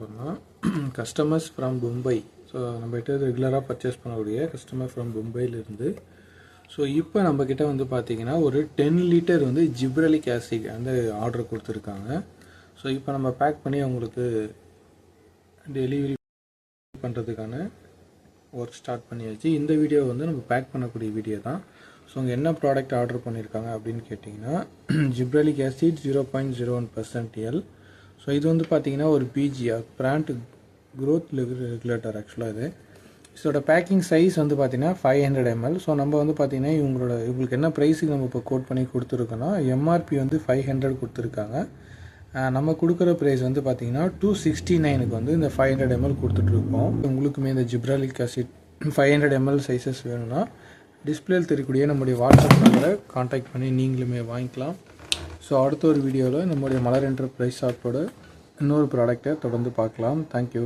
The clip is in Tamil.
பண்ணால் கஸ்டமர்ஸ் ஃப்ரம் மும்பை ஸோ நம்மகிட்ட ரெகுலராக பர்ச்சேஸ் பண்ணக்கூடிய கஸ்டமர் ஃப்ரம் மும்பையிலேருந்து ஸோ இப்போ நம்மக்கிட்ட வந்து பார்த்தீங்கன்னா ஒரு டென் லிட்டர் வந்து ஜிப்ரலிக் ஆசிட் வந்து ஆர்டர் கொடுத்துருக்காங்க. ஸோ இப்போ நம்ம பேக் பண்ணி அவங்களுக்கு டெலிவரி பண்ணுறதுக்கான ஒர்க் ஸ்டார்ட் பண்ணியாச்சு. இந்த வீடியோ வந்து நம்ம பேக் பண்ணக்கூடிய வீடியோ தான். ஸோ அவங்க என்ன ப்ராடக்ட் ஆர்டர் பண்ணியிருக்காங்க அப்படின்னு கேட்டிங்கன்னா gibberellic acid zero point zero one percent L so இது வந்து பார்த்தீங்கன்னா ஒரு பிஜிஆர் பிராண்ட் க்ரோத் ரெகுலேட்டர் ஆக்சுவலாக இது. இதோட பேக்கிங் சைஸ் வந்து பார்த்தீங்கன்னா ஃபைவ் ஹண்ட்ரட் எம்எல் ஸோ நம்ம வந்து பார்த்தீங்கன்னா இவங்களோட இவங்களுக்கு என்ன ப்ரைஸுக்கு நம்ம இப்போ கோட் பண்ணி கொடுத்துருக்கோன்னா எம்ஆர்பி வந்து ஃபைவ் ஹண்ட்ரட் கொடுத்துருக்காங்க. நம்ம கொடுக்குற ப்ரைஸ் வந்து பார்த்தீங்கன்னா டூ சிக்ஸ்டி நைனுக்கு வந்து இந்த ஃபைவ் ஹண்ட்ரட் எம்எல் கொடுத்துட்ருக்கோம் உங்களுக்குமே இந்த gibberellic acid five hundred ML sizes வேணும்னா டிஸ்பிளேயில் தெரியக்கூடிய நம்முடைய வாட்ஸ்அப் நம்பரை காண்டாக்ட் பண்ணி நீங்களுமே வாங்கிக்கலாம். ஸோ அடுத்த ஒரு வீடியோவில் நம்முடைய மலர் என்டர்பிரைஸ் ஷாப்போட இன்னொரு ப்ராடக்ட்டை தொடர்ந்து பார்க்கலாம். தேங்க்யூ